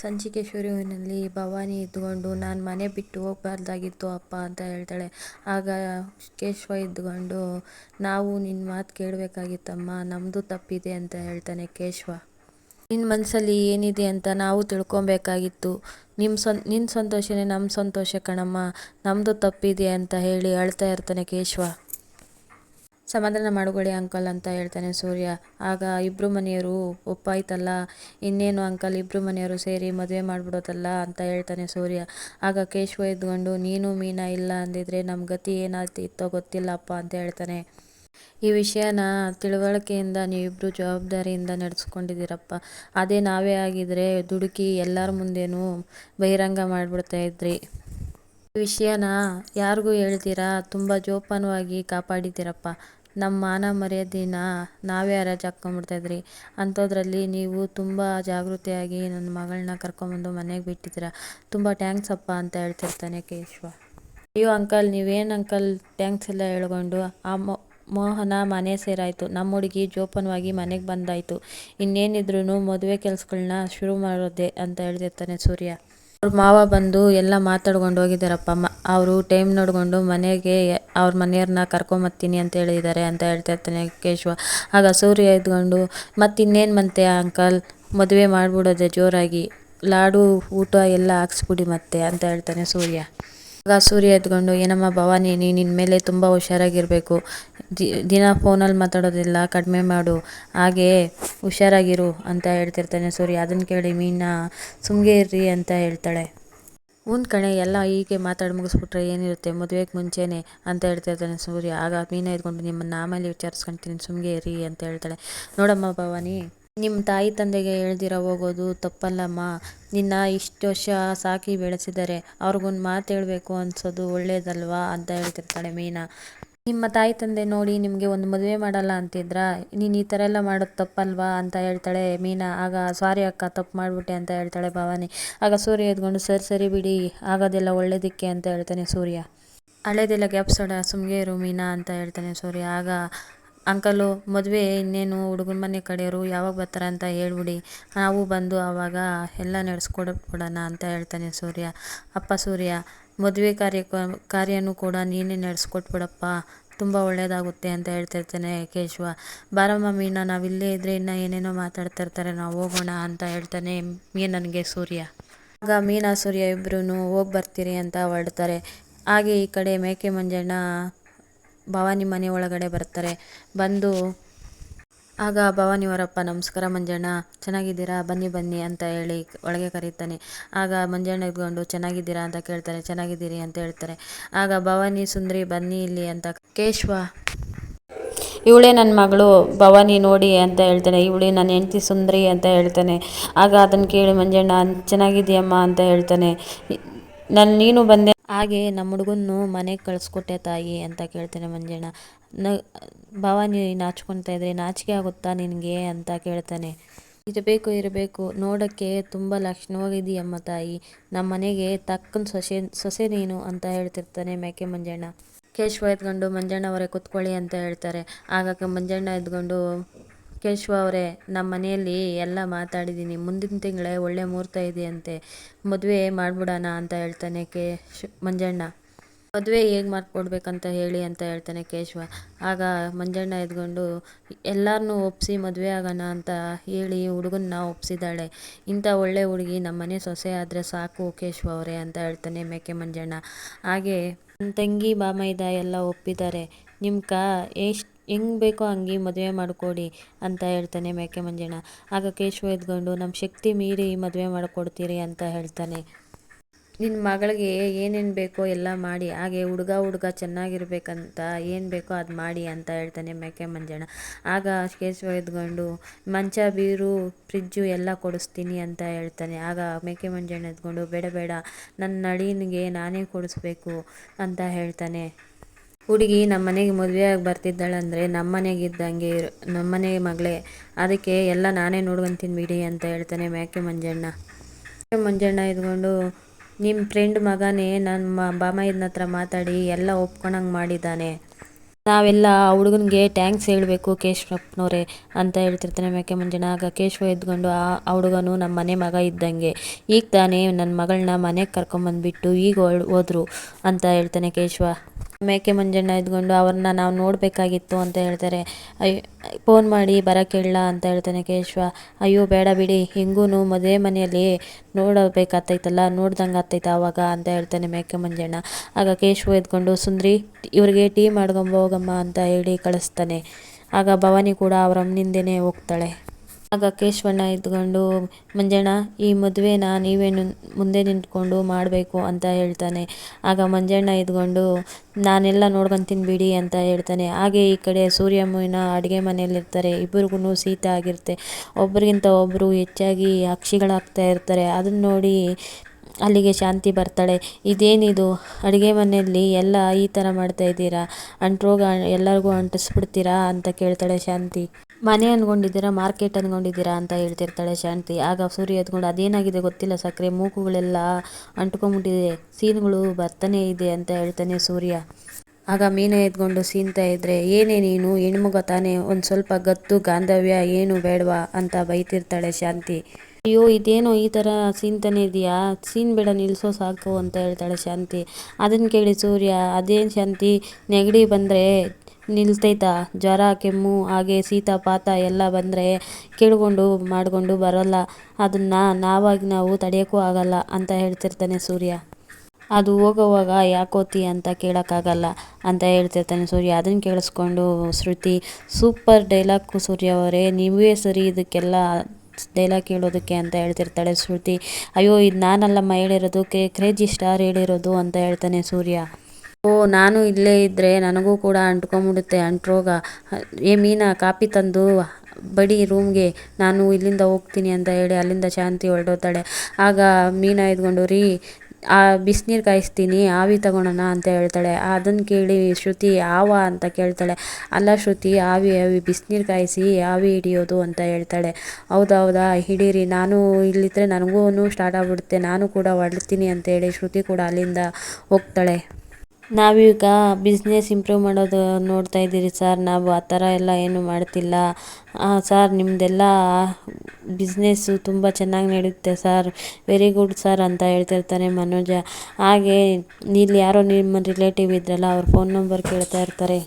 ಸಂಚಿಕೆ ಶುರುವಿನಲ್ಲಿ ಭವಾನಿ ಇದ್ದುಕೊಂಡು ನಾನು ಮನೆ ಬಿಟ್ಟು ಹೋಗ್ಬಾರ್ದಾಗಿತ್ತು ಅಪ್ಪ ಅಂತ ಹೇಳ್ತಾಳೆ. ಆಗ ಕೇಶವ ಇದ್ದುಕೊಂಡು ನಾವು ನಿನ್ನ ಮಾತು ಕೇಳಬೇಕಾಗಿತ್ತಮ್ಮ ನಮ್ಮದು ತಪ್ಪಿದೆ ಅಂತ ಹೇಳ್ತಾನೆ ಕೇಶವ. ನಿನ್ನ ಮನಸ್ಸಲ್ಲಿ ಏನಿದೆ ಅಂತ ನಾವು ತಿಳ್ಕೊಬೇಕಾಗಿತ್ತು. ನಿಮ್ಮ ಸಂ ನಿನ್ನ ಸಂತೋಷನೇ ನಮ್ಮ ಸಂತೋಷ ಕಣಮ್ಮ ನಮ್ಮದು ತಪ್ಪಿದೆ ಅಂತ ಹೇಳಿ ಅಳ್ತಾ ಇರ್ತಾನೆ ಕೇಶವ. ಸಮಾಧಾನ ಮಾಡಿಕೊಳ್ಳಿ ಅಂಕಲ್ ಅಂತ ಹೇಳ್ತಾನೆ ಸೂರ್ಯ. ಆಗ ಇಬ್ಬರು ಮನೆಯವರು ಒಪ್ಪಾಯ್ತಲ್ಲ? ಇನ್ನೇನು ಅಂಕಲ್ ಇಬ್ಬರು ಮನೆಯವರು ಸೇರಿ ಮದುವೆ ಮಾಡಿಬಿಡೋದಲ್ಲ ಅಂತ ಹೇಳ್ತಾನೆ ಸೂರ್ಯ. ಆಗ ಕೇಶವ ಎದ್ಕೊಂಡು ನೀನು ಮೀನಾ ಇಲ್ಲ ಅಂದಿದ್ರೆ ನಮ್ಮ ಗತಿ ಏನಾಗ್ತಿತ್ತೋ ಗೊತ್ತಿಲ್ಲಪ್ಪ ಅಂತ ಹೇಳ್ತಾನೆ. ಈ ವಿಷಯನ ತಿಳುವಳಿಕೆಯಿಂದ ನೀವಿಬ್ಬರು ಜವಾಬ್ದಾರಿಯಿಂದ ನಡೆಸ್ಕೊಂಡಿದ್ದೀರಪ್ಪ. ಅದೇ ನಾವೇ ಆಗಿದ್ರೆ ದುಡುಕಿ ಎಲ್ಲರ ಮುಂದೆನೂ ಬಹಿರಂಗ ಮಾಡಿಬಿಡ್ತಾ ಇದ್ರಿ. ಈ ವಿಷಯನ ಯಾರಿಗೂ ಹೇಳ್ತೀರಾ? ತುಂಬ ಜೋಪಾನವಾಗಿ ಕಾಪಾಡಿದ್ದೀರಪ್ಪ. ನಮ್ಮ ಮಾನ ಮರ್ಯಾದೆನ ನಾವೇ ಹರಾಜು ಹಾಕ್ಕೊಂಬಿಡ್ತಾಯಿದ್ರಿ ಅಂಥದ್ರಲ್ಲಿ ನೀವು ತುಂಬ ಜಾಗೃತಿಯಾಗಿ ನನ್ನ ಮಗಳನ್ನ ಕರ್ಕೊಂಬಂದು ಮನೆಗೆ ಬಿಟ್ಟಿದ್ದೀರ. ತುಂಬ ಟ್ಯಾಂಕ್ಸ್ ಅಪ್ಪ ಅಂತ ಹೇಳ್ತಿರ್ತಾನೆ ಕೇಶವ. ಅಯ್ಯೋ ಅಂಕಲ್, ನೀವೇನು ಅಂಕಲ್ ಟ್ಯಾಂಕ್ಸ್ ಎಲ್ಲ ಹೇಳ್ಕೊಂಡು ಆ ಮೋಹನ ಮನೆ ಸೇರಾಯಿತು. ನಮ್ಮ ಹುಡುಗಿ ಜೋಪಾನವಾಗಿ ಮನೆಗೆ ಬಂದಾಯಿತು. ಇನ್ನೇನಿದ್ರೂ ಮದುವೆ ಕೆಲಸಗಳನ್ನ ಶುರು ಮಾಡೋದೆ ಅಂತ ಹೇಳ್ತಿರ್ತಾನೆ ಸೂರ್ಯ. ಅವ್ರ ಮಾವ ಬಂದು ಎಲ್ಲ ಮಾತಾಡ್ಕೊಂಡು ಹೋಗಿದ್ದಾರಪ್ಪ. ಮ, ಅವರು ಟೈಮ್ ನೋಡಿಕೊಂಡು ಮನೆಗೆ ಅವ್ರ ಮನೆಯವ್ರನ್ನ ಕರ್ಕೊಂಬತ್ತೀನಿ ಅಂತ ಹೇಳಿದ್ದಾರೆ ಅಂತ ಹೇಳ್ತಾ ಇರ್ತಾನೆ ಕೇಶವ. ಆಗ ಸೂರ್ಯ ಎದ್ಕೊಂಡು ಮತ್ತಿನ್ನೇನು ಮಂತೆ ಅಂಕಲ್ ಮದುವೆ ಮಾಡಿಬಿಡೋದೆ ಜೋರಾಗಿ. ಲಾಡು, ಊಟ ಎಲ್ಲ ಹಾಕ್ಸ್ಬಿಡಿ ಮತ್ತೆ, ಅಂತ ಹೇಳ್ತಾನೆ ಸೂರ್ಯ. ಆಗ ಸೂರ್ಯ ಎದ್ಕೊಂಡು ಏನಮ್ಮ ಭವಾನಿ ನೀನು ಮೇಲೆ ತುಂಬ ಹುಷಾರಾಗಿರಬೇಕು. ದಿನ ಫೋನಲ್ಲಿ ಮಾತಾಡೋದಿಲ್ಲ, ಕಡಿಮೆ ಮಾಡು. ಹಾಗೇ ಹುಷಾರಾಗಿರು ಅಂತ ಹೇಳ್ತಿರ್ತಾನೆ ಸೂರ್ಯ. ಅದನ್ನು ಕೇಳಿ ಮೀನಾ, ಸುಮ್ಗೆ ಇರ್ರಿ ಅಂತ ಹೇಳ್ತಾಳೆ. ಒಂದು ಕಣೆ, ಎಲ್ಲ ಹೀಗೆ ಮಾತಾಡಿ ಮುಗಿಸ್ಬಿಟ್ರೆ ಏನಿರುತ್ತೆ? ಮದುವೆಗೆ ಮುಂಚೆನೇ ಅಂತ ಹೇಳ್ತಿರ್ತಾನೆ ಸೂರ್ಯ. ಆಗ ಮೀನ ಇದ್ಕೊಂಡು ನಿಮ್ಮನ್ನು ಆಮೇಲೆ ವಿಚಾರಿಸ್ಕೊಂತೀನಿ, ಸುಮ್ಗೆ ಇರಿ ಅಂತ ಹೇಳ್ತಾಳೆ. ನೋಡಮ್ಮ ಭವಾನಿ ನಿಮ್ಮ ತಾಯಿ ತಂದೆಗೆ ಹೇಳ್ದಿರ ಹೋಗೋದು ತಪ್ಪಲ್ಲಮ್ಮ. ನಿನ್ನ ಇಷ್ಟು ವರ್ಷ ಸಾಕಿ ಬೆಳೆಸಿದ್ದಾರೆ ಅವ್ರಿಗೊಂದು ಮಾತು ಹೇಳಬೇಕು ಅನ್ಸೋದು ಒಳ್ಳೇದಲ್ವಾ ಅಂತ ಹೇಳ್ತಿರ್ತಾಳೆ ಮೀನಾ. ನಿಮ್ಮ ತಾಯಿ ತಂದೆ ನೋಡಿ ನಿಮಗೆ ಒಂದು ಮದುವೆ ಮಾಡಲ್ಲ ಅಂತಿದ್ರ ನೀನು ಈ ಥರ ಎಲ್ಲ ಮಾಡೋದು ತಪ್ಪಲ್ವಾ ಅಂತ ಹೇಳ್ತಾಳೆ ಮೀನಾ. ಆಗ ಸಾರಿ ಅಕ್ಕ, ತಪ್ಪು ಮಾಡಿಬಿಟ್ಟೆ ಅಂತ ಹೇಳ್ತಾಳೆ ಭವಾನಿ. ಆಗ ಸೂರ್ಯ ಎದ್ಕೊಂಡು, ಸರಿ ಸರಿ ಬಿಡಿ, ಆಗೋದೆಲ್ಲ ಒಳ್ಳೇದಕ್ಕೆ ಅಂತ ಹೇಳ್ತಾನೆ ಸೂರ್ಯ. ಹಳೇದೆಲ್ಲ ಗ್ಯಾಪ್ಸೋಡ ಸುಮ್ಗೆ ಇರು ಮೀನಾ ಅಂತ ಹೇಳ್ತಾನೆ ಸೂರ್ಯ. ಆಗ ಅಂಕಲು, ಮದುವೆ ಇನ್ನೇನು ಹುಡುಗನ ಮನೆ ಕಡೆಯವರು ಯಾವಾಗ ಬರ್ತಾರೆ ಅಂತ ಹೇಳ್ಬಿಡಿ. ನಾವು ಬಂದು ಆವಾಗ ಎಲ್ಲ ನಡೆಸ್ಕೊಡ್ಬಿಡೋಣ ಅಂತ ಹೇಳ್ತಾನೆ ಸೂರ್ಯ. ಅಪ್ಪ ಸೂರ್ಯ, ಮದುವೆ ಕಾರ್ಯ ಕಾರ್ಯನೂ ಕೂಡ ನೀನೇ ನಡೆಸ್ಕೊಟ್ಬಿಡಪ್ಪ. ತುಂಬ ಒಳ್ಳೆಯದಾಗುತ್ತೆ ಅಂತ ಹೇಳ್ತಿರ್ತಾನೆ ಕೇಶವ. ಬಾರಮ್ಮ ಮೀನಾ ನಾವಿಲ್ಲೇ ಇದ್ದರೆ ಇನ್ನೂ ಏನೇನೋ ಮಾತಾಡ್ತಾ ಇರ್ತಾರೆ ನಾವು ಹೋಗೋಣ ಅಂತ ಹೇಳ್ತಾನೆ ಮೀನನಿಗೆ ಸೂರ್ಯ. ಆಗ ಮೀನಾ, ಸೂರ್ಯ ಇಬ್ಬರೂ ಹೋಗಿ ಬರ್ತೀರಿ ಅಂತ ಹೊರಡ್ತಾರೆ. ಹಾಗೆ ಈ ಕಡೆ ಮೇಕೆ ಮಂಜಣ್ಣ ಭವಾನಿ ಮನೆ ಒಳಗಡೆ ಬರ್ತಾರೆ. ಬಂದು, ಆಗ ಭವಾನಿಯವರಪ್ಪ ನಮಸ್ಕಾರ ಮಂಜಣ್ಣ, ಚೆನ್ನಾಗಿದ್ದೀರಾ? ಬನ್ನಿ ಬನ್ನಿ ಅಂತ ಹೇಳಿ ಒಳಗೆ ಕರೀತಾನೆ. ಆಗ ಮಂಜಣ್ಣ ಇದ್ಕೊಂಡು, ಚೆನ್ನಾಗಿದ್ದೀರಾ? ಅಂತ ಕೇಳ್ತಾರೆ. ಚೆನ್ನಾಗಿದ್ದೀರಿ ಅಂತ ಹೇಳ್ತಾರೆ. ಆಗ ಭವಾನಿ, ಸುಂದರಿ, ಬನ್ನಿ ಇಲ್ಲಿ ಅಂತ ಕೇಶವ, ಇವಳೇ ನನ್ನ ಮಗಳು. ಭವಾನಿ ನೋಡಿ ಅಂತ ಹೇಳ್ತಾನೆ. ಇವಳೇ ನನ್ನ ಹೆಂಡತಿ ಸುಂದರಿ ಅಂತ ಹೇಳ್ತಾನೆ. ಆಗ ಅದನ್ನು ಕೇಳಿ ಮಂಜಣ್ಣ ಚೆನ್ನಾಗಿದೆಯಮ್ಮ ಅಂತ ಹೇಳ್ತಾನೆ. ನನ್ನ ನೀನು ಬಂದೆ ಹಾಗೆ ನಮ್ಮ ಹುಡುಗನ್ನು ಮನೆಗೆ ಕಳಿಸ್ಕೊಟ್ಟೆ ತಾಯಿ ಅಂತ ಕೇಳ್ತಾನೆ ಮಂಜಣ್ಣ. ನ ಭವಾನಿ ನಾಚ್ಕೊತಾ ಇದ್ರೆ ನಾಚಿಕೆ ಆಗುತ್ತಾ ನಿನಗೆ ಅಂತ ಕೇಳ್ತಾನೆ. ಇರಬೇಕು ಇರಬೇಕು. ನೋಡೋಕ್ಕೆ ತುಂಬ ಲಕ್ಷಣವಾಗಿದೆಯಮ್ಮ ತಾಯಿ. ನಮ್ಮ ಮನೆಗೆ ತಕ್ಕನ ಸೊಸೆ ಸೊಸೆ ನೀನು ಅಂತ ಹೇಳ್ತಿರ್ತಾನೆ ಮೇಕೆ ಮಂಜಣ್ಣ. ಕೇಶವ ಎತ್ಕೊಂಡು ಮಂಜಣ್ಣ ಅವರೇ ಕೂತ್ಕೊಳ್ಳಿ ಅಂತ ಹೇಳ್ತಾರೆ. ಆಗ ಮಂಜಣ್ಣ ಎದ್ಕೊಂಡು ಕೇಶವ ಅವರೇ ನಮ್ಮ ಮನೆಯಲ್ಲಿ ಎಲ್ಲ ಮಾತಾಡಿದ್ದೀನಿ ಮುಂದಿನ ತಿಂಗಳೇ ಒಳ್ಳೆ ಮುಹೂರ್ತ ಇದೆಯಂತೆ. ಮದುವೆ ಮಾಡಿಬಿಡೋಣ ಅಂತ ಹೇಳ್ತಾನೆ ಕೇಶ್, ಮಂಜಣ್ಣ. ಮದುವೆ ಹೇಗೆ ಮಾಡಿಕೊಡ್ಬೇಕಂತ ಹೇಳಿ ಅಂತ ಹೇಳ್ತಾನೆ ಕೇಶವ. ಆಗ ಮಂಜಣ್ಣ ಎದ್ಕೊಂಡು ಎಲ್ಲರನ್ನೂ ಒಪ್ಪಿಸಿ ಮದುವೆ ಆಗೋಣ ಅಂತ ಹೇಳಿ ಹುಡುಗನ್ನ ಒಪ್ಸಿದ್ದಾಳೆ. ಇಂಥ ಒಳ್ಳೆ ಹುಡುಗಿ ನಮ್ಮ ಮನೆ ಸೊಸೆ ಆದರೆ ಸಾಕು ಕೇಶವ ಅವರೇ ಅಂತ ಹೇಳ್ತಾನೆ ಮೇಕೆ ಮಂಜಣ್ಣ. ಹಾಗೆ ನನ್ನ ತಂಗಿ ಬಾಮೈದ ಎಲ್ಲ ಒಪ್ಪಿದ್ದಾರೆ. ನಿಮ್ಕ ಎಷ್ಟು ಹೆಂಗೆ ಬೇಕೋ ಹಂಗೆ ಮದುವೆ ಮಾಡಿಕೊಡಿ ಅಂತ ಹೇಳ್ತಾನೆ ಮೇಕೆ ಮಂಜಣ್ಣ ಆಗ ಕೇಶವ ಎದ್ಕೊಂಡು ನಮ್ಮ ಶಕ್ತಿ ಮೀರಿ ಮದುವೆ ಮಾಡಿಕೊಡ್ತೀರಿ ಅಂತ ಹೇಳ್ತಾನೆ. ನಿನ್ನ ಮಗಳಿಗೆ ಏನೇನು ಬೇಕೋ ಎಲ್ಲ ಮಾಡಿ, ಹಾಗೆ ಹುಡುಗ ಹುಡುಗ ಚೆನ್ನಾಗಿರ್ಬೇಕಂತ ಏನು ಬೇಕೋ ಅದು ಮಾಡಿ ಅಂತ ಹೇಳ್ತಾನೆ ಮೇಕೆ ಮಂಜಣ್ಣ ಆಗ ಕೇಶವ ಎದ್ಕೊಂಡು, ಮಂಚ, ಬೀರು, ಫ್ರಿಜ್ಜು ಎಲ್ಲ ಕೊಡಿಸ್ತೀನಿ ಅಂತ ಹೇಳ್ತಾನೆ. ಆಗ ಮೇಕೆ ಮಂಜಣ್ಣ ಎದ್ಕೊಂಡು, ಬೇಡ ಬೇಡ ನನ್ನ ನಳಿನಿಗೆ ನಾನೇ ಕೊಡಿಸ್ಬೇಕು ಅಂತ ಹೇಳ್ತಾನೆ. ಹುಡುಗಿ ನಮ್ಮ ಮನೆಗೆ ಮದುವೆಯಾಗಿ ಬರ್ತಿದ್ದಾಳಂದರೆ ನಮ್ಮ ಮನೆಗೆ ಇದ್ದಂಗೆ ನಮ್ಮ ಮನೆ ಮಗಳೇ. ಅದಕ್ಕೆ ಎಲ್ಲ ನಾನೇ ನೋಡ್ಕೊತೀನಿ ಬಿಡಿ ಅಂತ ಹೇಳ್ತಾನೆ ಮೇಕೆ ಮಂಜಣ್ಣ. ಮಂಜಣ್ಣ ಇದ್ಕೊಂಡು ನಿಮ್ಮ ಫ್ರೆಂಡ್ ಮಗನೇ ನನ್ನ ಬಾಮೈದನ ಹತ್ರ ಮಾತಾಡಿ ಎಲ್ಲ ಒಪ್ಕೊಳಂಗೆ ಮಾಡಿದ್ದಾನೆ ನಾವೆಲ್ಲ ಆ ಹುಡುಗನಿಗೆ ಟ್ಯಾಂಕ್ಸ್ ಹೇಳಬೇಕು ಕೇಶವಪ್ಪನವರೇ ಅಂತ ಹೇಳ್ತಿರ್ತಾನೆ ಮೇಕೆ ಮಂಜಣ್ಣ. ಆಗ ಕೇಶವ ಎದ್ಕೊಂಡು ಆ ಹುಡುಗನು ನಮ್ಮ ಮನೆ ಮಗ ಇದ್ದಂಗೆ. ಈಗ ತಾನೇ ನನ್ನ ಮಗಳನ್ನ ಮನೆಗೆ ಕರ್ಕೊಂಬಂದ್ಬಿಟ್ಟು ಈಗ ಹೋದ್ರು ಅಂತ ಹೇಳ್ತಾನೆ ಕೇಶವ. ಮೇಕೆ ಮಂಜಣ್ಣ ಇದ್ಕೊಂಡು ಅವ್ರನ್ನ ನಾವು ನೋಡಬೇಕಾಗಿತ್ತು ಅಂತ ಹೇಳ್ತಾರೆ. ಅಯ್ಯೋ ಫೋನ್ ಮಾಡಿ ಬರೋಕ್ಕೆ ಅಂತ ಹೇಳ್ತಾನೆ ಕೇಶವ. ಅಯ್ಯೋ, ಬೇಡ ಬಿಡಿ ಹೆಂಗೂ ಮದುವೆ ಮನೆಯಲ್ಲಿ ನೋಡಬೇಕಾಗ್ತೈತಲ್ಲ, ನೋಡ್ದಂಗೆ ಆಗ್ತೈತೆ ಆವಾಗ ಅಂತ ಹೇಳ್ತಾನೆ ಮೇಕೆ ಮಂಜಣ್ಣ. ಆಗ ಕೇಶವ ಎದ್ಕೊಂಡು, ಸುಂದ್ರಿ, ಇವ್ರಿಗೆ ಟೀ ಮಾಡ್ಕೊಂಬ ಹೋಗಮ್ಮ ಅಂತ ಹೇಳಿ ಕಳಿಸ್ತಾನೆ. ಆಗ ಭವಾನಿ ಕೂಡ ಅವ್ರ ಅಮ್ಮನಿಂದನೇ ಹೋಗ್ತಾಳೆ. ಆಗ ಕೇಶವಣ್ಣ ಇದ್ಕೊಂಡು ಮಂಜಣ್ಣ, ಈ ಮದುವೆನ ನೀವೇನು ಮುಂದೆ ನಿಂತ್ಕೊಂಡು ಮಾಡಬೇಕು ಅಂತ ಹೇಳ್ತಾನೆ. ಆಗ ಮಂಜಣ್ಣ ಇದ್ಕೊಂಡು ನಾನೆಲ್ಲ ನೋಡ್ಕೊತೀನಿ ಬಿಡಿ ಅಂತ ಹೇಳ್ತಾನೆ. ಹಾಗೆ ಈ ಕಡೆ ಸೂರ್ಯಮ್ಮನ ಅಡುಗೆ ಮನೆಯಲ್ಲಿರ್ತಾರೆ. ಇಬ್ಬರಿಗೂ ಶೀತ ಆಗಿರುತ್ತೆ. ಒಬ್ರಿಗಿಂತ ಒಬ್ಬರು ಹೆಚ್ಚಾಗಿ ಅಕ್ಷಿಗಳಾಗ್ತಾ ಇರ್ತಾರೆ. ಅದನ್ನ ನೋಡಿ ಅಲ್ಲಿಗೆ ಶಾಂತಿ ಬರ್ತಾಳೆ. ಇದೇನಿದು? ಅಡುಗೆ ಮನೆಯಲ್ಲಿ ಎಲ್ಲ ಈ ಥರ ಮಾಡ್ತಾ ಇದ್ದೀರಾ? ಅಂಟ್ರೋಗ ಎಲ್ಲರಿಗೂ ಅಂಟಿಸ್ಬಿಡ್ತೀರಾ ಅಂತ ಕೇಳ್ತಾಳೆ ಶಾಂತಿ. ಮನೆ ಅನ್ಕೊಂಡಿದ್ದೀರಾ, ಮಾರ್ಕೆಟ್ ಅನ್ಕೊಂಡಿದ್ದೀರಾ ಅಂತ ಹೇಳ್ತಿರ್ತಾಳೆ ಶಾಂತಿ. ಆಗ ಸೂರ್ಯ ಎದ್ಕೊಂಡು, ಅದೇನಾಗಿದೆ ಗೊತ್ತಿಲ್ಲ ಸಕ್ಕರೆ ಮೂಕುಗಳೆಲ್ಲ ಅಂಟ್ಕೊಂಬಿಟ್ಟಿದೆ ಸೀನ್ಗಳು ಬರ್ತಾನೆ ಇದೆ ಅಂತ ಹೇಳ್ತಾನೆ ಸೂರ್ಯ. ಆಗ ಮೀನ ಎದ್ಕೊಂಡು ಸೀನ್ತಾ ಇದ್ರೆ ಏನೇ ನೀನು, ಹೆಣ್ಮಗ ತಾನೇ, ಒಂದು ಸ್ವಲ್ಪ ಗತ್ತು, ಗಾಂಧವ್ಯ ಏನು ಬೇಡವಾ ಅಂತ ಬೈತಿರ್ತಾಳೆ ಶಾಂತಿ. ಅಯ್ಯೋ, ಇದೇನೋ ಈ ಥರ ಸೀನ್ತಾನೆ ಇದೆಯಾ? ಸೀನ್ ಬೇಡ ನಿಲ್ಲಿಸೋ ಸಾಕು ಅಂತ ಹೇಳ್ತಾಳೆ ಶಾಂತಿ. ಅದನ್ನು ಕೇಳಿ ಸೂರ್ಯ, ಅದೇನು ಶಾಂತಿ? ನೆಗಡಿ ಬಂದರೆ ನಿಲ್ತೈತಾ? ಜ್ವರ, ಕೆಮ್ಮು, ಹಾಗೆ ಶೀತ ಪಾತ ಎಲ್ಲ ಬಂದರೆ ಕೇಳಿಕೊಂಡು ಮಾಡಿಕೊಂಡು ಬರೋಲ್ಲ. ಅದನ್ನು ನಾವಾಗಿ ನಾವು ತಡೆಯೋಕ್ಕೂ ಆಗಲ್ಲ ಅಂತ ಹೇಳ್ತಿರ್ತಾನೆ ಸೂರ್ಯ. ಅದು ಹೋಗೋವಾಗ ಯಾಕೋತಿ ಅಂತ ಕೇಳೋಕ್ಕಾಗಲ್ಲ ಅಂತ ಹೇಳ್ತಿರ್ತಾನೆ ಸೂರ್ಯ. ಅದನ್ನು ಕೇಳಿಸ್ಕೊಂಡು ಶ್ರುತಿ, ಸೂಪರ್ ಡೈಲಾಗ್ ಸೂರ್ಯ ಅವರೇ, ನೀವೇ ಸರಿ ಇದಕ್ಕೆಲ್ಲ ಡೈಲಾಗ್ ಕೇಳೋದಕ್ಕೆ ಅಂತ ಹೇಳ್ತಿರ್ತಾಳೆ ಶ್ರುತಿ. ಅಯ್ಯೋ, ಇದು ನಾನಲ್ಲಮ್ಮ ಹೇಳಿರೋದು ಕ್ರೇಜಿ ಸ್ಟಾರ್ ಹೇಳಿರೋದು ಅಂತ ಹೇಳ್ತಾನೆ ಸೂರ್ಯ. ಓ, ನಾನು ಇಲ್ಲೇ ಇದ್ದರೆ ನನಗೂ ಕೂಡ ಅಂಟ್ಕೊಂಬಿಡುತ್ತೆ ಅಂಟ್ರೋಗ ಏ, ಮೀನಾ, ಕಾಪಿ ತಂದು ಬಡಿ ರೂಮ್ಗೆ. ನಾನು ಇಲ್ಲಿಂದ ಹೋಗ್ತೀನಿ ಅಂತ ಹೇಳಿ ಅಲ್ಲಿಂದ ಶಾಂತಿ ಹೊರಟೋಗ್ತಾಳೆ. ಆಗ ಮೀನಾ ಎದ್ಕೊಂಡು, ರೀ, ಆ ಬಿಸಿನೀರು ಕಾಯಿಸ್ತೀನಿ, ಆವಿ ತಗೊಳೋಣ ಅಂತ ಹೇಳ್ತಾಳೆ. ಅದನ್ನು ಕೇಳಿ ಶ್ರುತಿ, ಆವ ಅಂತ ಕೇಳ್ತಾಳೆ. ಅಲ್ಲ ಶ್ರುತಿ, ಆವಿ ಆವಿ, ಬಿಸಿನೀರು ಕಾಯಿಸಿ ಆವಿ ಹಿಡಿಯೋದು ಅಂತ ಹೇಳ್ತಾಳೆ. ಹೌದಾ ಹೌದಾ, ಹಿಡೀರಿ. ನಾನು ಇಲ್ಲಿದ್ದರೆ ನನಗೂ ಸ್ಟಾರ್ಟ್ ಆಗ್ಬಿಡುತ್ತೆ. ನಾನು ಕೂಡ ಹೊರಡ್ತೀನಿ ಅಂತೇಳಿ ಶ್ರುತಿ ಕೂಡ ಅಲ್ಲಿಂದ ಹೋಗ್ತಾಳೆ. ನಾವೀಗ ಬಿಸ್ನೆಸ್ ಇಂಪ್ರೂವ್ ಮಾಡೋದು ನೋಡ್ತಾ ಇದ್ದೀರಿ ಸರ್ ನಾವು ಆ ಥರ ಎಲ್ಲ ಏನು ಮಾಡ್ತಿಲ್ಲ. ಸರ್ ನಿಮ್ಮದೆಲ್ಲ ಬಿಸ್ನೆಸ್ಸು ತುಂಬ ಚೆನ್ನಾಗಿ ನಡೆಯುತ್ತೆ ಸರ್ ವೆರಿ ಗುಡ್ ಸರ್ ಅಂತ ಹೇಳ್ತಿರ್ತಾನೆ ಮನೋಜ. ಹಾಗೆ ಇಲ್ಲಿ ಯಾರೋ ನಿಮ್ಮ ರಿಲೇಟಿವ್ ಇದ್ರಲ್ಲ, ಅವ್ರ ಫೋನ್ ನಂಬರ್ ಕೇಳ್ತಾ ಇರ್ತಾರೆ.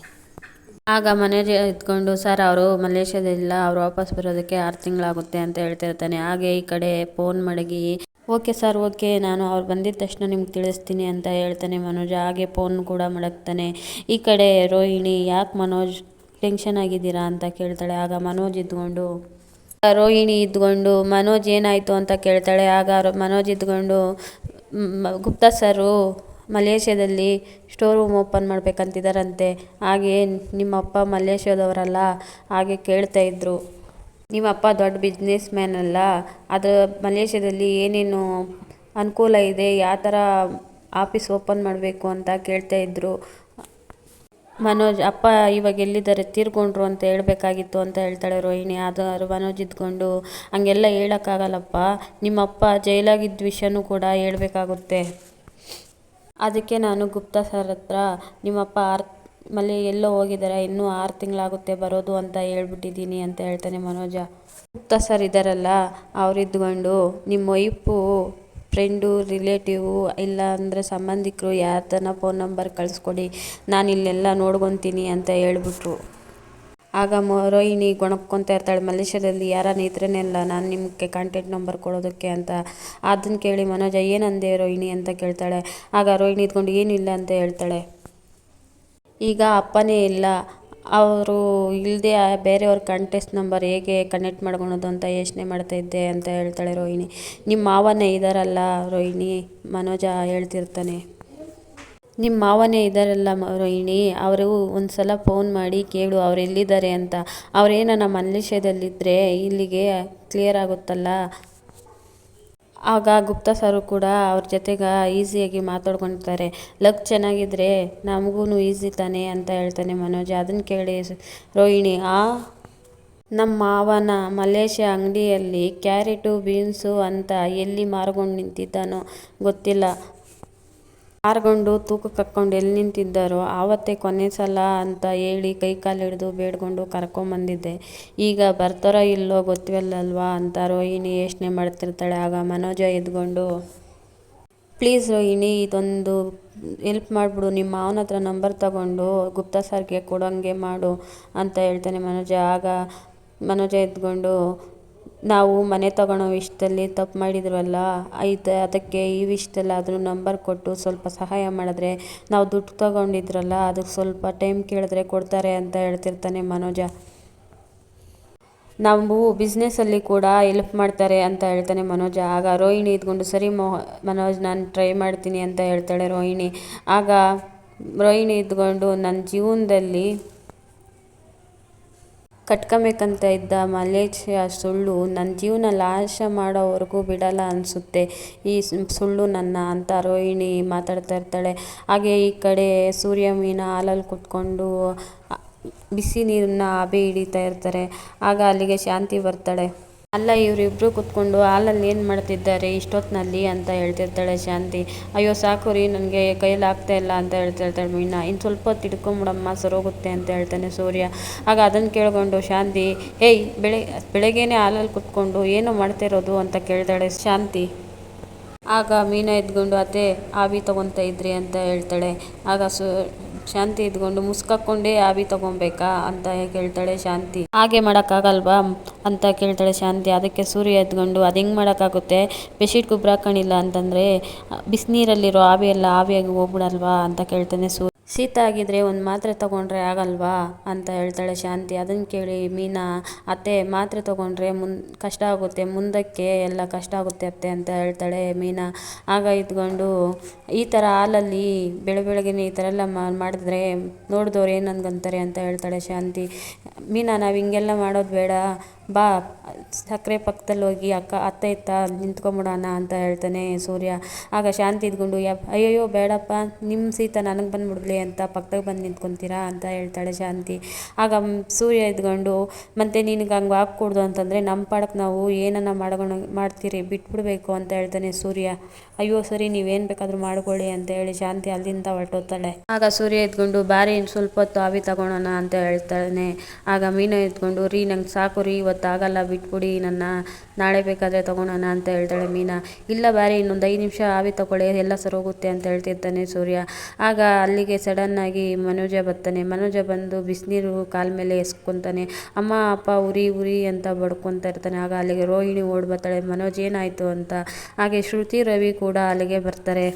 ಆಗ ಮನೇಜ್ ಎತ್ಕೊಂಡು ಸರ್ ಅವರು ಮಲೇಷ್ಯಾದಲ್ಲಿಲ್ಲ ಅವ್ರು ವಾಪಸ್ ಬರೋದಕ್ಕೆ ಆರು ತಿಂಗಳಾಗುತ್ತೆ ಅಂತ ಹೇಳ್ತಿರ್ತಾನೆ. ಹಾಗೆ ಈ ಕಡೆ ಫೋನ್ ಮಡಗಿ ಓಕೆ ಸರ್, ಓಕೆ. ನಾನು ಅವ್ರು ಬಂದಿದ್ದ ತಕ್ಷಣ ನಿಮ್ಗೆ ತಿಳಿಸ್ತೀನಿ ಅಂತ ಹೇಳ್ತಾನೆ ಮನೋಜ್. ಹಾಗೆ ಫೋನ್ ಕೂಡ ಮಡಗ್ತಾನೆ. ಈ ಕಡೆ ರೋಹಿಣಿ, ಯಾಕೆ ಮನೋಜ್ ಟೆನ್ಷನ್ ಆಗಿದ್ದೀರಾ ಅಂತ ಕೇಳ್ತಾಳೆ. ಆಗ ಮನೋಜ್ ಇದ್ಕೊಂಡು, ರೋಹಿಣಿ ಇದ್ಕೊಂಡು, ಮನೋಜ್ ಏನಾಯಿತು ಅಂತ ಕೇಳ್ತಾಳೆ. ಆಗ ಮನೋಜ್ ಇದ್ಕೊಂಡು ಗುಪ್ತಾ ಸರು, ಮಲೇಷ್ಯಾದಲ್ಲಿ ಸ್ಟೋರ್ ರೂಮ್ ಓಪನ್ ಮಾಡ್ಬೇಕಂತಿದ್ದಾರಂತೆ ಹಾಗೆ ನಿಮ್ಮಪ್ಪ ಮಲೇಷ್ಯಾದವರಲ್ಲ. ಹಾಗೆ ಕೇಳ್ತಾ ಇದ್ರು ನಿಮ್ಮಪ್ಪ ದೊಡ್ಡ ಬಿಸ್ನೆಸ್ ಮ್ಯಾನ್ ಅಲ್ಲ ಅದು ಮಲೇಷ್ಯಾದಲ್ಲಿ ಏನೇನು ಅನುಕೂಲ ಇದೆ, ಯಾವ ಥರ ಆಫೀಸ್ ಓಪನ್ ಮಾಡಬೇಕು ಅಂತ ಕೇಳ್ತಾ ಇದ್ದರು ಮನೋಜ್, ಅಪ್ಪ ಇವಾಗ ಎಲ್ಲಿದ್ದಾರೆ? ತೀರ್ಕೊಂಡ್ರು ಅಂತ ಹೇಳಬೇಕಾಗಿತ್ತು ಅಂತ ಹೇಳ್ತಾಳೆ ರೋಹಿಣಿ. ಆದರೂ ಮನೋಜ್ ಇದ್ಕೊಂಡು, ಹಂಗೆಲ್ಲ ಹೇಳೋಕ್ಕಾಗಲ್ಲಪ್ಪ. ನಿಮ್ಮಪ್ಪ ಜೈಲಾಗಿದ್ದ ವಿಷಯನೂ ಕೂಡ ಹೇಳಬೇಕಾಗುತ್ತೆ. ಅದಕ್ಕೆ ನಾನು ಗುಪ್ತಾ ಸರ್ ಹತ್ರ, ನಿಮ್ಮಪ್ಪ ಆರು ಮಲೆ ಎಲ್ಲೋ ಹೋಗಿದ್ದಾರೆ, ಇನ್ನೂ ಆರು ತಿಂಗಳಾಗುತ್ತೆ ಬರೋದು ಅಂತ ಹೇಳ್ಬಿಟ್ಟಿದ್ದೀನಿ ಅಂತ ಹೇಳ್ತಾನೆ ಮನೋಜ. ಗುಪ್ತ ಸರ್ ಇದ್ದಾರಲ್ಲ ಅವ್ರಿದ್ಕೊಂಡು ನಿಮ್ಮ ವೈಫು, ಫ್ರೆಂಡು, ರಿಲೇಟಿವು, ಇಲ್ಲ ಅಂದರೆ ಸಂಬಂಧಿಕರು ಯಾರ್ದನ ಫೋನ್ ನಂಬರ್ ಕಳಿಸ್ಕೊಡಿ, ನಾನು ಇಲ್ಲೆಲ್ಲ ನೋಡ್ಕೊತೀನಿ ಅಂತ ಹೇಳ್ಬಿಟ್ರು. ಆಗ ರೋಹಿಣಿ ಗೊಣಪ್ಕೊತ ಇರ್ತಾಳೆ, ಮಲೇಷ್ಯಾದಲ್ಲಿ ಯಾರನ್ನ ಇದ್ರೇನೆಲ್ಲ ನಾನು ನಿಮಗೆ ಕಾಂಟ್ಯಾಕ್ಟ್ ನಂಬರ್ ಕೊಡೋದಕ್ಕೆ ಅಂತ. ಅದನ್ನು ಕೇಳಿ ಮನೋಜ, ಏನಂದೆ ರೋಹಿಣಿ ಅಂತ ಕೇಳ್ತಾಳೆ. ಆಗ ರೋಹಿಣಿ ಇದ್ಕೊಂಡು, ಏನಿಲ್ಲ ಅಂತ ಹೇಳ್ತಾಳೆ. ಈಗ ಅಪ್ಪನೇ ಇಲ್ಲ. ಅವರು ಇಲ್ಲದೆ ಬೇರೆಯವ್ರ ಕಾಂಟ್ಯಾಕ್ಟ್ ನಂಬರ್ ಹೇಗೆ ಕನೆಕ್ಟ್ ಮಾಡ್ಕೊಳೋದು ಅಂತ ಯೋಚನೆ ಮಾಡ್ತಾಯಿದ್ದೆ ಅಂತ ಹೇಳ್ತಾಳೆ ರೋಹಿಣಿ. ನಿಮ್ಮ ಮಾವನೇ ಇದ್ದಾರಲ್ಲ ರೋಹಿಣಿ? ಮನೋಜ ಹೇಳ್ತಿರ್ತಾನೆ. ನಿಮ್ಮ ಮಾವನೇ ಇದ್ದಾರಲ್ಲ ರೋಹಿಣಿ? ಅವರು ಒಂದು ಸಲ ಫೋನ್ ಮಾಡಿ ಕೇಳು, ಅವ್ರು ಎಲ್ಲಿದ್ದಾರೆ ಅಂತ. ನಮ್ಮ ಮಲೇಷ್ಯಾದಲ್ಲಿದ್ದರೆ ಇಲ್ಲಿಗೆ ಕ್ಲಿಯರ್ ಆಗುತ್ತಲ್ಲ? ಆಗ ಗುಪ್ತಾ ಸರು ಕೂಡ ಅವ್ರ ಜೊತೆಗೆ ಈಸಿಯಾಗಿ ಮಾತಾಡ್ಕೊತಾರೆ ಲಕ್ ಚೆನ್ನಾಗಿದ್ರೆ ನಮಗೂ ಈಸಿ ತಾನೆ ಅಂತ ಹೇಳ್ತಾನೆ ಮನೋಜ್. ಅದನ್ನು ಕೇಳಿ ರೋಹಿಣಿ, ಆ ನಮ್ಮ ಮಾವನ ಮಲೇಷ್ಯಾ ಅಂಗಡಿಯಲ್ಲಿ ಕ್ಯಾರೆಟು, ಬೀನ್ಸು ಅಂತ ಎಲ್ಲಿ ಮಾರ್ಕೊಂಡು ನಿಂತಿದ್ದಾನೋ ಗೊತ್ತಿಲ್ಲ. ಆರ್ಗೊಂಡು ತೂಕ ಕಕ್ಕೊಂಡು ಎಲ್ಲಿ ನಿಂತಿದ್ದಾರೋ ಆವತ್ತೇ ಕೊನೆ ಸಲ ಅಂತ ಹೇಳಿ ಕೈ ಕಾಲು ಹಿಡಿದು ಬೇಡ್ಕೊಂಡು ಕರ್ಕೊಂಬಂದಿದ್ದೆ ಈಗ ಬರ್ತಾರೋ ಇಲ್ಲೋ ಗೊತ್ತಿಲ್ಲಲ್ವಾ ಅಂತ ರೋಹಿಣಿ ಯೋಚನೆ ಮಾಡ್ತಿರ್ತಾಳೆ. ಆಗ ಮನೋಜ ಎದ್ಕೊಂಡು ಪ್ಲೀಸ್ ರೋಹಿಣಿ, ಇದೊಂದು ಎಲ್ಪ್ ಮಾಡಿಬಿಡು. ನಿಮ್ಮ ಮಾವನ ಹತ್ರ ನಂಬರ್ ತಗೊಂಡು ಗುಪ್ತಾ ಸರ್ಗೆ ಕೊಡೋಂಗೆ ಮಾಡು ಅಂತ ಹೇಳ್ತಾನೆ ಮನೋಜ. ಆಗ ಮನೋಜ ಎದ್ಕೊಂಡು ನಾವು ಮನೆ ತಗೊಳ್ಳೋ ವಿಷಯದಲ್ಲಿ ತಪ್ಪು ಮಾಡಿದ್ರಲ್ಲ ಐತೆ, ಅದಕ್ಕೆ ಈ ವಿಷಯದಲ್ಲಾದರೂ ನಂಬರ್ ಕೊಟ್ಟು ಸ್ವಲ್ಪ ಸಹಾಯ ಮಾಡಿದ್ರೆ, ನಾವು ದುಡ್ಡು ತಗೊಂಡಿದ್ರಲ್ಲ ಅದಕ್ಕೆ ಸ್ವಲ್ಪ ಟೈಮ್ ಕೇಳಿದ್ರೆ ಕೊಡ್ತಾರೆ ಅಂತ ಹೇಳ್ತಿರ್ತಾನೆ ಮನೋಜ. ನಾವು ಬಿಸ್ನೆಸ್ಸಲ್ಲಿ ಕೂಡ ಎಲ್ಪ್ ಮಾಡ್ತಾರೆ ಅಂತ ಹೇಳ್ತಾನೆ ಮನೋಜ. ಆಗ ರೋಹಿಣಿ ಇದ್ಕೊಂಡು, ಸರಿ ಮೋ, ಮನೋಜ್, ನಾನು ಟ್ರೈ ಮಾಡ್ತೀನಿ ಅಂತ ಹೇಳ್ತಾಳೆ ರೋಹಿಣಿ. ಆಗ ರೋಹಿಣಿ ಇದ್ಕೊಂಡು ನನ್ನ ಜೀವನದಲ್ಲಿ ಕಟ್ಕೊಬೇಕಂತ ಇದ್ದ ಮಲೇಷ್ಯಾ ಸುಳ್ಳು ನನ್ನ ಜೀವನ ನಾಶ ಮಾಡೋವರೆಗೂ ಬಿಡಲ್ಲ ಅನಿಸುತ್ತೆ. ಈ ಸುಳ್ಳು ನನ್ನ ಅಂತ ರೋಹಿಣಿ ಮಾತಾಡ್ತಾ ಇರ್ತಾಳೆ. ಹಾಗೆ ಈ ಕಡೆ ಸೂರ್ಯ ಮೀನ ಹಾಲಲ್ಲಿ ಕುತ್ಕೊಂಡು ಬಿಸಿ ನೀರನ್ನ ಆಬೆ ಹಿಡಿತಾ ಇರ್ತಾರೆ. ಆಗ ಅಲ್ಲಿಗೆ ಶಾಂತಿ ಬರ್ತಾಳೆ. ಅಲ್ಲ, ಇವರಿಬ್ರು ಕೂತ್ಕೊಂಡು ಹಾಲಲ್ಲಿ ಏನು ಮಾಡ್ತಿದ್ದಾರೆ ಇಷ್ಟೊತ್ತಿನಲ್ಲಿ ಅಂತ ಹೇಳ್ತಿರ್ತಾಳೆ ಶಾಂತಿ. ಅಯ್ಯೋ, ಸಾಕು ರೀ, ನನಗೆ ಕೈಯಲ್ಲಿ ಆಗ್ತಾ ಇಲ್ಲ ಅಂತ ಹೇಳ್ತಿರ್ತಾಳೆ ಮೀನಾ. ಇನ್ನು ಸ್ವಲ್ಪ ಹೊತ್ತು ಹಿಡ್ಕೊಂಬಿಡಮ್ಮ ಸರೋಗುತ್ತೆ ಅಂತ ಹೇಳ್ತಾನೆ ಸೂರ್ಯ. ಆಗ ಅದನ್ನು ಕೇಳಿಕೊಂಡು ಶಾಂತಿ ಏಯ್ ಬೆಳೆ, ಬೆಳಗ್ಗೆನೇ ಹಾಲಲ್ಲಿ ಕುತ್ಕೊಂಡು ಏನು ಮಾಡ್ತಿರೋದು? ಅಂತ ಕೇಳ್ತಾಳೆ ಶಾಂತಿ. ಆಗ ಮೀನಾ ಎದ್ಕೊಂಡು ಅದೇ ಆವಿ ತೊಗೊತಾ ಇದ್ರಿ ಅಂತ ಹೇಳ್ತಾಳೆ. ಆಗ ಸು ಶಾಂತಿ ಇದ್ಕೊಂಡು ಮುಸ್ಕಾಕೊಂಡೇ ಆವಿ ತಗೊಬೇಕಾ ಅಂತ ಕೇಳ್ತಾಳೆ ಶಾಂತಿ. ಹಾಗೆ ಮಾಡೋಕ್ಕಾಗಲ್ವಾ ಅಂತ ಕೇಳ್ತಾಳೆ ಶಾಂತಿ. ಅದಕ್ಕೆ ಸೂರ್ಯ ಎದ್ಕೊಂಡು ಅದು ಹೆಂಗೆ ಮಾಡೋಕ್ಕಾಗುತ್ತೆ? ಬೆಡ್ಶೀಟ್ ಗೊಬ್ಬರ ಹಾಕೊಂಡಿಲ್ಲ ಅಂತಂದರೆ, ಬಿಸಿನೀರಲ್ಲಿರೋ ಆವಿ ಎಲ್ಲ ಆವಿಯಾಗಿ ಹೋಗ್ಬಿಡಲ್ವಾ? ಅಂತ ಕೇಳ್ತಾನೆ ಸೂರ್ಯ. ಶೀತ ಆಗಿದ್ರೆ ಒಂದು ಮಾತ್ರೆ ತಗೊಂಡ್ರೆ ಆಗಲ್ವಾ? ಅಂತ ಹೇಳ್ತಾಳೆ ಶಾಂತಿ. ಅದನ್ನು ಕೇಳಿ ಮೀನಾ, ಅತ್ತೆ, ಮಾತ್ರೆ ತಗೊಂಡ್ರೆ ಮುನ್, ಕಷ್ಟ ಆಗುತ್ತೆ. ಮುಂದಕ್ಕೆ ಎಲ್ಲ ಕಷ್ಟ ಆಗುತ್ತೆ ಅತ್ತೆ, ಅಂತ ಹೇಳ್ತಾಳೆ ಮೀನಾ. ಆಗ ಇದ್ಕೊಂಡು ಈ ಥರ ಹಾಲಲ್ಲಿ ಬೆಳೆ ಬೆಳಗ್ಗೆನೆ ಈ ಥರ ಎಲ್ಲ ಮಾಡಿದ್ರೆ ನೋಡಿದವ್ರು ಏನು ಅನ್ಕೊಂತಾರೆ ಅಂತ ಹೇಳ್ತಾಳೆ ಶಾಂತಿ. ಮೀನಾ, ನಾವು ಹಿಂಗೆಲ್ಲ ಮಾಡೋದು ಬೇಡ. ಬಾ ಸಕ್ಕರೆ ಪಕ್ಕದಲ್ಲಿ ಹೋಗಿ ಅಕ್ಕ, ಅತ್ತ ಇತ್ತ ನಿಂತ್ಕೊಂಬಿಡೋಣ ಅಂತ ಹೇಳ್ತಾನೆ ಸೂರ್ಯ. ಆಗ ಶಾಂತಿ ಇದ್ಕೊಂಡು ಯಾ ಅಯ್ಯಯ್ಯೋ, ಬೇಡಪ್ಪ ನಿಮ್ಮ ಸೀತ ನನಗೆ ಬಂದುಬಿಡ್ಲಿ ಅಂತ ಪಕ್ಕದಾಗ ಬಂದು ನಿಂತ್ಕೊತೀರಾ ಅಂತ ಹೇಳ್ತಾಳೆ ಶಾಂತಿ. ಆಗ ಸೂರ್ಯ ಇದ್ಕೊಂಡು, ಮತ್ತೆ ನಿನಗೆ ಹಂಗೆ ಹಾಕ್ಕೊಡ್ದು ಅಂತಂದರೆ ನಮ್ಮ ಪಾಡಕ್ಕೆ ನಾವು ಏನನ್ನ ಮಾಡ್ಕೊಂಡು ಮಾಡ್ತೀರಿ, ಬಿಟ್ಬಿಡ್ಬೇಕು ಅಂತ ಹೇಳ್ತಾನೆ ಸೂರ್ಯ. ಅಯ್ಯೋ, ಸರಿ, ನೀವೇನು ಬೇಕಾದರೂ ಮಾಡ್ಕೊಳ್ಳಿ ಅಂತ ಹೇಳಿ ಶಾಂತಿ ಅಲ್ಲಿಂದ ಹೊರಟೋಗ್ತಾಳೆ. ಆಗ ಸೂರ್ಯ ಇದ್ಕೊಂಡು, ಬಾರಿ ಸ್ವಲ್ಪ ಹೊತ್ತು ಆವಿ ತಗೊಳೋಣ ಅಂತ ಹೇಳ್ತಾನೆ ಆಗ ಮೀನು ಎದ್ಕೊಂಡು ರೀ, ನಂಗೆ ಸಾಕು ರೀ, ಇವತ್ತು ಆಗಲ್ಲ ಬಿಟ್ಬಿಡಿ, ನನ್ನ ನಾಳೆ ಬೇಕಾದರೆ ತೊಗೊಳೋಣ ಅಂತ ಹೇಳ್ತಾಳೆ ಮೀನಾ. ಇಲ್ಲ ಬಾರಿ ಇನ್ನೊಂದು ಐದು ನಿಮಿಷ ಆವಿ ತಗೊಳ್ಳಿ, ಎಲ್ಲ ಸರೋಗುತ್ತೆ ಅಂತ ಹೇಳ್ತಿರ್ತಾನೆ ಸೂರ್ಯ. ಆಗ ಅಲ್ಲಿಗೆ ಸಡನ್ನಾಗಿ ಮನೋಜ ಬರ್ತಾನೆ. ಮನೋಜ ಬಂದು ಬಿಸಿನೀರು ಕಾಲ ಮೇಲೆ ಎಸ್ಕೊತಾನೆ. ಅಮ್ಮ, ಅಪ್ಪ, ಉರಿ ಉರಿ ಅಂತ ಬಡ್ಕೊತಾ ಇರ್ತಾನೆ. ಆಗ ಅಲ್ಲಿಗೆ ರೋಹಿಣಿ ಓಡಿ ಬರ್ತಾಳೆ. ಮನೋಜ್ ಏನಾಯಿತು ಅಂತ? ಹಾಗೆ ಶ್ರುತಿ, ರವಿ ಕೂಡ ಅಲ್ಲಿಗೆ ಬರ್ತಾರೆ.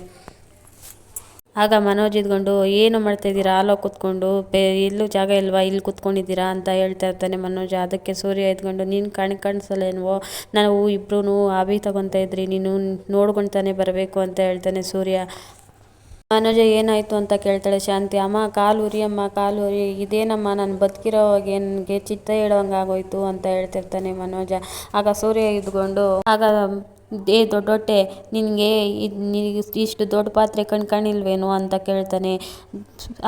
ಆಗ ಮನೋಜ್ ಇದ್ಕೊಂಡು, ಏನು ಮಾಡ್ತಾಯಿದ್ದೀರಾ ಅಲ್ಲೋ ಕೂತ್ಕೊಂಡು ಬೇ ಇಲ್ಲೂ ಜಾಗ ಇಲ್ವಾ? ಇಲ್ಲಿ ಕುತ್ಕೊಂಡಿದ್ದೀರಾ? ಅಂತ ಹೇಳ್ತಾ ಇರ್ತಾನೆ ಮನೋಜ. ಅದಕ್ಕೆ ಸೂರ್ಯ ಇದ್ಕೊಂಡು, ನೀನು ಕಣ್ ಕಾಣಿಸಲ್ಲೇನ್ವೋ ನಾವು ಇಬ್ಬರೂ ಆಬಿ ತಗೊತಾ ಇದ್ರಿ. ನೀನು ನೋಡ್ಕೊಳ್ತಾನೆ ಬರಬೇಕು ಅಂತ ಹೇಳ್ತಾನೆ ಸೂರ್ಯ. ಮನೋಜ ಏನಾಯಿತು ಅಂತ ಕೇಳ್ತಾಳೆ ಶಾಂತಿ. ಅಮ್ಮ, ಕಾಲು ಉರಿಯಮ್ಮ ಕಾಲು ಉರಿ. ಇದೇನಮ್ಮ? ನಾನು ಬದುಕಿರೋವಾಗ ನನಗೆ ಚಿತ್ತ ಹೇಳೋಂಗೆ ಆಗೋಯ್ತು ಅಂತ ಹೇಳ್ತಿರ್ತಾನೆ ಮನೋಜ. ಆಗ ಸೂರ್ಯ ಇದ್ಕೊಂಡು, ಆಗ ಏ ದೊಡ್ಡೊಟ್ಟೆ, ನಿನಗೆ ನಿನಗೆ ಇಷ್ಟು ದೊಡ್ಡ ಪಾತ್ರೆ ಕಣ್ ಕಾಣಿಲ್ವೇನೋ ಅಂತ ಕೇಳ್ತಾನೆ.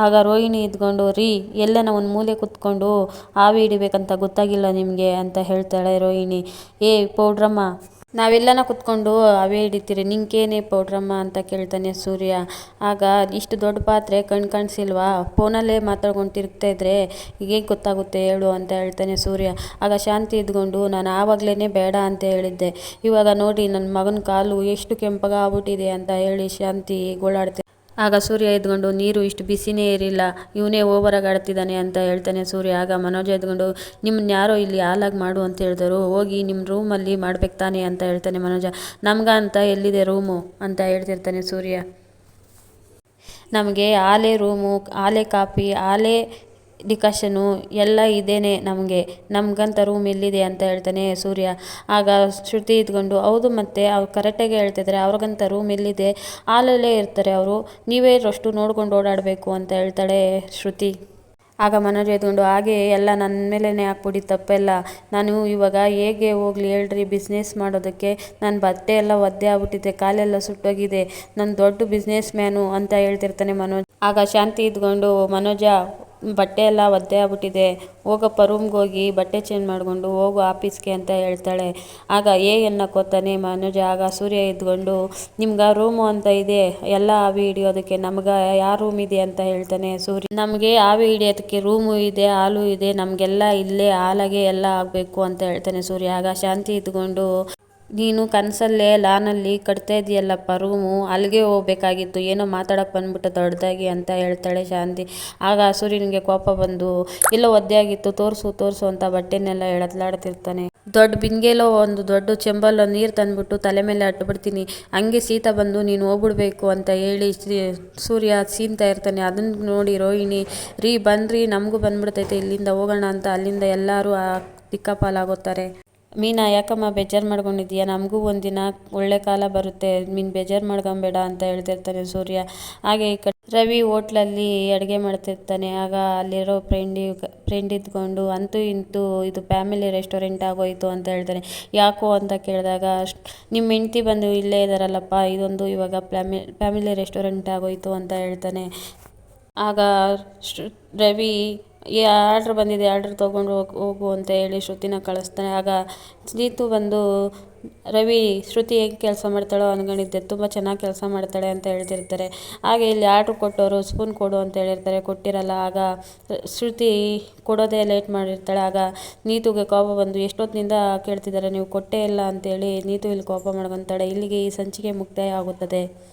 ಆಗ ರೋಹಿಣಿ ಇದ್ಕೊಂಡು, ರೀ, ಎಲ್ಲನ ಒಂದು ಮೂಲೆ ಕುತ್ಕೊಂಡು ಆವಿ ಹಿಡಿಬೇಕಂತ ಗೊತ್ತಾಗಿಲ್ಲ ನಿಮಗೆ ಅಂತ ಹೇಳ್ತಾಳೆ ರೋಹಿಣಿ. ಏ ಪೌಡ್ರಮ್ಮ ನಾವೆಲ್ಲನ ಕುತ್ಕೊಂಡು ಅವೇ ಹಿಡಿತೀರಿ. ನಿಂಗೇನೆ ಪೌಡ್ರಮ್ಮ ಅಂತ ಕೇಳ್ತಾನೆ ಸೂರ್ಯ. ಆಗ ಇಷ್ಟು ದೊಡ್ಡ ಪಾತ್ರೆ ಕಣ್ ಕಾಣಿಸಿಲ್ವಾ? ಫೋನಲ್ಲೇ ಮಾತಾಡ್ಕೊಂಡು ತಿರುಗ್ತಾ ಇದ್ರೆ ಈಗೇನು ಗೊತ್ತಾಗುತ್ತೆ ಹೇಳು ಅಂತ ಹೇಳ್ತಾನೆ ಸೂರ್ಯ. ಆಗ ಶಾಂತಿ ಇದ್ಕೊಂಡು ನಾನು ಆವಾಗಲೇ ಬೇಡ ಅಂತ ಹೇಳಿದ್ದೆ. ಇವಾಗ ನೋಡಿ ನನ್ನ ಮಗನ ಕಾಲು ಎಷ್ಟು ಕೆಂಪಗ ಆಗ್ಬಿಟ್ಟಿದೆ ಅಂತ ಹೇಳಿ ಶಾಂತಿ ಗೋಳಾಡ್ತೆ ಆಗ ಸೂರ್ಯ ಎದ್ಕೊಂಡು ನೀರು ಇಷ್ಟು ಬಿಸಿನೇ ಇರಿಲ್ಲ ಇವನೇ ಓವರಾಗಿ ಆಡ್ತಿದ್ದಾನೆ ಅಂತ ಹೇಳ್ತಾನೆ ಸೂರ್ಯ. ಆಗ ಮನೋಜ ಎದ್ಕೊಂಡು ನಿಮ್ಮನ್ನ ಯಾರೋ ಇಲ್ಲಿ ಹಾಲಾಗಿ ಮಾಡು ಅಂತ ಹೇಳಿದರು. ಹೋಗಿ ನಿಮ್ಮ ರೂಮಲ್ಲಿ ಮಾಡ್ಬೇಕು ತಾನೆ ಅಂತ ಹೇಳ್ತಾನೆ ಮನೋಜ. ನಮ್ಗ ಅಂತ ಎಲ್ಲಿದೆ ರೂಮು? ಅಂತ ಹೇಳ್ತಿರ್ತಾನೆ ಸೂರ್ಯ. ನಮಗೆ ಆಲೆ ರೂಮು ಆಲೆ ಕಾಪಿ ಆಲೆ ಡಿಕಾಷನು ಎಲ್ಲ ಇದೇನೆ ನಮಗೆ, ನಮಗಂತ ರೂಮ್ ಇಲ್ಲಿದೆ ಅಂತ ಹೇಳ್ತಾನೆ ಸೂರ್ಯ. ಆಗ ಶ್ರುತಿ ಇದ್ಕೊಂಡು, ಹೌದು ಮತ್ತೆ ಅವ್ರು ಕರೆಕ್ಟಾಗಿ ಹೇಳ್ತಿದ್ದಾರೆ ಅವ್ರಿಗಂತ ರೂಮ್ ಎಲ್ಲಿದೆ? ಹಾಲಲ್ಲೇ ಇರ್ತಾರೆ ಅವರು. ನೀವೇ ಅಷ್ಟು ನೋಡ್ಕೊಂಡು ಓಡಾಡಬೇಕು, ಅಂತ ಹೇಳ್ತಾಳೆ ಶ್ರುತಿ. ಆಗ ಮನೋಜ್ ಎದ್ಕೊಂಡು, ಹಾಗೆ ಎಲ್ಲ ನನ್ನ ಮೇಲೇ ಹಾಕ್ಬಿಡಿ, ತಪ್ಪೆಲ್ಲ. ನಾನು ಇವಾಗ ಹೇಗೆ ಹೋಗ್ಲಿ ಹೇಳ್ರಿ ಬಿಸ್ನೆಸ್ ಮಾಡೋದಕ್ಕೆ. ನನ್ನ ಬಟ್ಟೆ ಎಲ್ಲ ಒದ್ದೆ ಆಗ್ಬಿಟ್ಟಿದೆ, ಕಾಲೆಲ್ಲ ಸುಟ್ಟೋಗಿದೆ. ನಾನು ದೊಡ್ಡ ಬಿಸ್ನೆಸ್ ಮ್ಯಾನು ಅಂತ ಹೇಳ್ತಿರ್ತಾನೆ ಮನೋಜ್. ಆಗ ಶಾಂತಿ ಇದ್ಕೊಂಡು, ಮನೋಜ ಬಟ್ಟೆ ಎಲ್ಲ ಒದ್ದೆ ಆಗ್ಬಿಟ್ಟಿದೆ. ಹೋಗಪ್ಪ ರೂಮ್ಗೆ ಹೋಗಿ ಬಟ್ಟೆ ಚೇಂಜ್ ಮಾಡಿಕೊಂಡು ಹೋಗು ಆಫೀಸ್ಗೆ ಅಂತ ಹೇಳ್ತಾಳೆ. ಆಗ ಏ ಅನ್ನಕೋತಾನೆ ಮನುಜ. ಆಗ ಸೂರ್ಯ ಇದ್ಕೊಂಡು ನಿಮ್ಗೆ ರೂಮು ಅಂತ ಇದೆ. ಎಲ್ಲ ಆವಿ ಹಿಡಿಯೋದಕ್ಕೆ ನಮ್ಗೆ ಯಾವ ರೂಮ್ ಇದೆ ಅಂತ ಹೇಳ್ತಾನೆ ಸೂರ್ಯ. ನಮಗೆ ಆವಿ ಹಿಡಿಯೋದಕ್ಕೆ ರೂಮು ಇದೆ, ಹಾಲು ಇದೆ. ನಮಗೆಲ್ಲ ಇಲ್ಲೇ ಹಾಲಾಗೆ ಎಲ್ಲ ಆಗಬೇಕು ಅಂತ ಹೇಳ್ತಾನೆ ಸೂರ್ಯ. ಆಗ ಶಾಂತಿ ಇದ್ಕೊಂಡು ನೀನು ಕನಸಲ್ಲೇ ಲಾನಲ್ಲಿ ಕಟ್ತಾ ಇದೆಯಲ್ಲಪ್ಪ, ರೂಮು ಅಲ್ಲಿಗೆ ಹೋಗ್ಬೇಕಾಗಿತ್ತು. ಏನೋ ಮಾತಾಡೋಕೆ ಬಂದ್ಬಿಟ್ಟು ದೊಡ್ಡದಾಗಿ ಅಂತ ಹೇಳ್ತಾಳೆ ಶಾಂತಿ. ಆಗ ಸೂರ್ಯನಿಗೆ ಕೋಪ ಬಂದು ಎಲ್ಲೋ ಒದ್ದೆ ಆಗಿತ್ತು, ತೋರಿಸು ತೋರಿಸು ಅಂತ ಬಟ್ಟೆನೆಲ್ಲ ಎಳತ್ಲಾಡ್ತಿರ್ತಾನೆ ದೊಡ್ಡ ಬಿಂದಿಗೆಲೋ ಒಂದು ದೊಡ್ಡ ಚೆಂಬಲ್ಲೋ ನೀರು ತಂದ್ಬಿಟ್ಟು ತಲೆ ಮೇಲೆ ಅಟ್ಬಿಡ್ತೀನಿ. ಹಂಗೆ ಸೀತ ಬಂದು, ನೀನು ಹೋಗ್ಬಿಡ್ಬೇಕು ಅಂತ ಹೇಳಿ ಸೂರ್ಯ ಸೀನ್ತಾ ಇರ್ತಾನೆ. ಅದನ್ನ ನೋಡಿ ರೋಹಿಣಿ, ರೀ ಬನ್ರಿ ನಮಗೂ ಬಂದ್ಬಿಡ್ತೈತೆ, ಇಲ್ಲಿಂದ ಹೋಗೋಣ ಅಂತ ಅಲ್ಲಿಂದ ಎಲ್ಲರೂ ದಿಕ್ಕಾಪಾಲಾಗೋತಾರೆ ಮೀನಾ, ಯಾಕಮ್ಮ ಬೇಜಾರು ಮಾಡ್ಕೊಂಡಿದ್ದೀಯಾ? ನಮಗೂ ಒಂದಿನ ಒಳ್ಳೆ ಕಾಲ ಬರುತ್ತೆ. ನೀನು ಬೇಜಾರು ಮಾಡ್ಕೊಂಬೇಡ ಅಂತ ಹೇಳ್ತಿರ್ತಾನೆ ಸೂರ್ಯ. ಹಾಗೆ ಈ ಕಡೆ ರವಿ ಹೋಟ್ಲಲ್ಲಿ ಅಡುಗೆ ಮಾಡ್ತಿರ್ತಾನೆ. ಆಗ ಅಲ್ಲಿರೋ ಫ್ರೆಂಡಿ ಫ್ರೆಂಡ್ ಇದ್ಕೊಂಡು ಅಂತೂ ಇಂತೂ ಇದು ಫ್ಯಾಮಿಲಿ ರೆಸ್ಟೋರೆಂಟ್ ಆಗೋಯ್ತು ಅಂತ ಹೇಳ್ತಾನೆ. ಯಾಕೋ ಅಂತ ಕೇಳಿದಾಗ ನಿಮ್ಮ ಹೆಂಡ್ತಿ ಬಂದು ಇಲ್ಲೇ ಇದ್ದಾರಲ್ಲಪ್ಪ ಇದೊಂದು ಇವಾಗ ಫ್ಯಾಮಿ, ಫ್ಯಾಮಿಲಿ ರೆಸ್ಟೋರೆಂಟ್ ಆಗೋಯ್ತು ಅಂತ ಹೇಳ್ತಾನೆ. ಆಗ ರವಿ ಈ ಆರ್ಡ್ರ್ ಬಂದಿದೆ, ಆರ್ಡ್ರ್ ತೊಗೊಂಡು ಹೋಗಿ, ಹೋಗು ಅಂತ ಹೇಳಿ ಶ್ರುತಿನ ಕಳಿಸ್ತಾನೆ. ಆಗ ನೀತು ಬಂದು, ರವಿ, ಶ್ರುತಿ ಹೇಗೆ ಕೆಲಸ ಮಾಡ್ತಾಳೋ ಅನ್ಕೊಂಡಿದ್ದೆ. ತುಂಬ ಚೆನ್ನಾಗಿ ಕೆಲಸ ಮಾಡ್ತಾಳೆ ಅಂತ ಹೇಳ್ತಿರ್ತಾರೆ. ಹಾಗೆ ಇಲ್ಲಿ ಆರ್ಡ್ರ್ ಕೊಟ್ಟವರು ಸ್ಪೂನ್ ಕೊಡು ಅಂತ ಹೇಳಿರ್ತಾರೆ. ಕೊಟ್ಟಿರಲ್ಲ, ಆಗ ಶ್ರುತಿ ಕೊಡೋದೇ ಲೇಟ್ ಮಾಡಿರ್ತಾಳೆ. ಆಗ ನೀತುಗೆ ಕೋಪ ಬಂದು, ಎಷ್ಟೊತ್ತಿನಿಂದ ಕೇಳ್ತಿದ್ದಾರೆ ನೀವು ಕೊಟ್ಟೇ ಇಲ್ಲ ಅಂತೇಳಿ ನೀತು ಇಲ್ಲಿ ಕೋಪ ಮಾಡ್ಕೊತಾಳೆ. ಇಲ್ಲಿಗೆ ಈ ಸಂಚಿಕೆ ಮುಕ್ತಾಯ ಆಗುತ್ತದೆ.